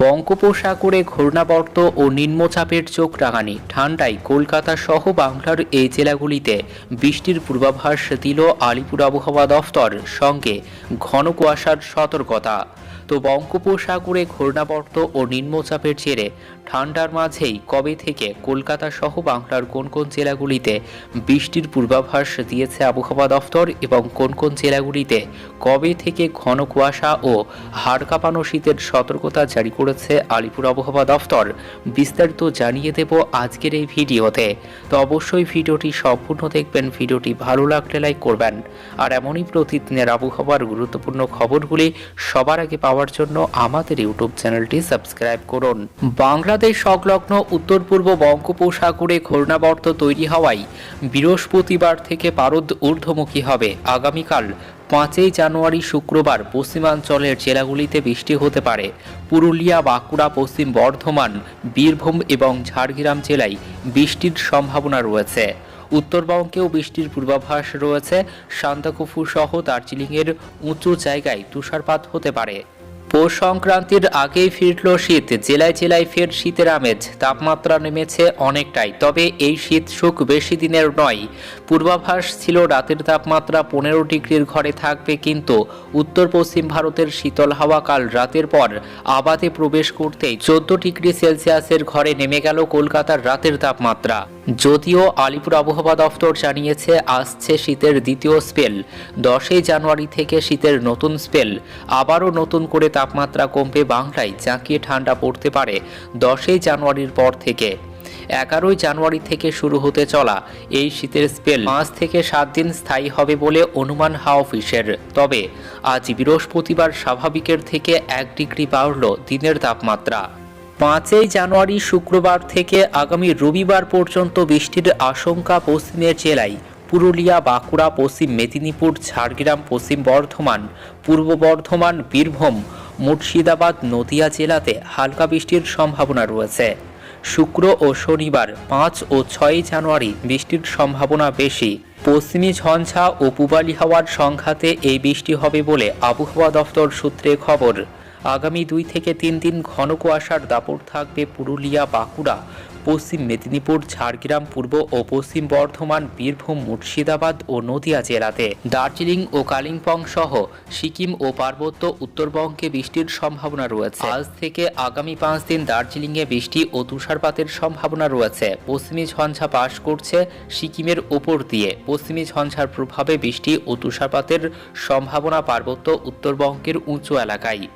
বঙ্গোপসাগরে ঘূর্ণাবর্ত ও নিম্নচাপের চোখ রাঙানি ঠান্ডায় কলকাতা সহ বাংলার এই জেলাগুলিতে বৃষ্টির পূর্বাভাস দিল আলিপুর আবহাওয়া দফতর। সঙ্গে ঘন কুয়াশার সতর্কতা। তো বঙ্গোপসাগরে ঘূর্ণাবর্ত ও নিম্নচাপের জেরে ঠান্ডার মাঝেই কবে থেকে কলকাতা সহ বাংলার কোন কোন জেলাগুলিতে বৃষ্টির পূর্বাভাস দিয়েছে আবহাওয়া দফতর এবং কোন কোন জেলাগুলিতে কবে থেকে ঘন কুয়াশা ও হাড় কাঁপানো শীতের সতর্কতা জারি করেছে আলিপুর আবহাওয়া দফতর, বিস্তারিত জানিয়ে দেব আজকের এই ভিডিওতে। তো অবশ্যই ভিডিওটি সম্পূর্ণ দেখবেন, ভিডিওটি ভালো লাগলে লাইক করবেন। আর এমনই প্রতিদিনের আবহাওয়ার গুরুত্বপূর্ণ খবরগুলি সবার আগে পাওয়ার জন্য আমাদের ইউটিউব চ্যানেলটি সাবস্ক্রাইব করুন। বাংলাদেশ সংলগ্ন উত্তর পূর্ব বঙ্গোপসাগরে ঘূর্ণাবর্ত তৈরি হওয়ায় বৃহস্পতিবার থেকে পারদ ঊর্ধ্বমুখী হবে। আগামীকাল পাঁচই জানুয়ারি শুক্রবার পশ্চিমাঞ্চলের জেলাগুলিতে বৃষ্টি হতে পারে। পুরুলিয়া, বাঁকুড়া, পশ্চিম বর্ধমান, বীরভূম এবং ঝাড়গ্রাম জেলায় বৃষ্টির সম্ভাবনা রয়েছে। উত্তরবঙ্গেও বৃষ্টির পূর্বাভাস রয়েছে। সান্তাকুফু সহ দার্জিলিংয়ের উঁচু জায়গায় তুষারপাত হতে পারে। পৌষ সংক্রান্তির আগেই ফিরল শীত। জেলায় জেলায় ফের শীতের আমেজ। তাপমাত্রা নেমেছে অনেকটাই। তবে এই শীত সুখ বেশি দিনের নয়। পূর্বাভাস ছিল রাতের তাপমাত্রা পনেরো ডিগ্রির ঘরে থাকবে, কিন্তু উত্তর পশ্চিম ভারতের শীতল হাওয়া কাল রাতের পর আবাদে প্রবেশ করতেই চোদ্দ ডিগ্রি সেলসিয়াসের ঘরে নেমে গেল কলকাতার রাতের তাপমাত্রা। যদিও আলিপুর আবহাওয়া দফতর জানিয়েছে, আসছে শীতের দ্বিতীয় স্পেল। দশই জানুয়ারি থেকে শীতের নতুন স্পেল। আবারও নতুন করে তাপমাত্রা কমবে বাংলায়, জাঁকিয়ে ঠান্ডা পড়তে পারে দশই জানুয়ারির পর থেকে। এগারোই জানুয়ারি থেকে শুরু হতে চলা এই শীতের স্পেল পাঁচ থেকে সাত দিন স্থায়ী হবে বলে অনুমান হাওয়া অফিসের। তবে, আজ বৃহস্পতিবার স্বাভাবিকের থেকে এক ডিগ্রি বাড়ল দিনের তাপমাত্রা। পাঁচই জানুয়ারি শুক্রবার থেকে আগামী রবিবার পর্যন্ত বৃষ্টির আশঙ্কা পশ্চিমের জেলায়। পুরুলিয়া, বাঁকুড়া, পশ্চিম মেদিনীপুর, ঝাড়গ্রাম, পশ্চিম বর্ধমান, পূর্ব বর্ধমান, বীরভূম, মুর্শিদাবাদ, নদিয়া জেলাতে হালকা বৃষ্টির সম্ভাবনা রয়েছে। শুক্র ও শনিবার পাঁচ ও ছয় জানুয়ারি বৃষ্টির সম্ভাবনা বেশি। পশ্চিমী ঝঞ্ঝা ও পূবালি হাওয়ার সংঘাতে এই বৃষ্টি হবে বলে আবহাওয়া দফতর সূত্রে খবর। আগামী দুই থেকে তিন দিন ঘন কুয়াশার দাপট থাকবে পুরুলিয়া, বাঁকুড়া, পশ্চিম মেদিনীপুর, ঝাড়গ্রাম, পূর্ব ও পশ্চিম বর্ধমান, বীরভূম, মুর্শিদাবাদ ও নদিয়া জেলাতে। দার্জিলিং ও কালিম্পং সহ সিকিম ও পার্বত্য উত্তরবঙ্গে বৃষ্টির সম্ভাবনা রয়েছে। আজ থেকে আগামী পাঁচ দিন দার্জিলিংয়ে বৃষ্টি ও তুষারপাতের সম্ভাবনা রয়েছে। পশ্চিমী ঝঞ্ঝা পাশ করছে সিকিমের ওপর দিয়ে। পশ্চিমী ঝঞ্ঝার প্রভাবে বৃষ্টি ও তুষারপাতের সম্ভাবনা পার্বত্য উত্তরবঙ্গের উঁচু এলাকায়।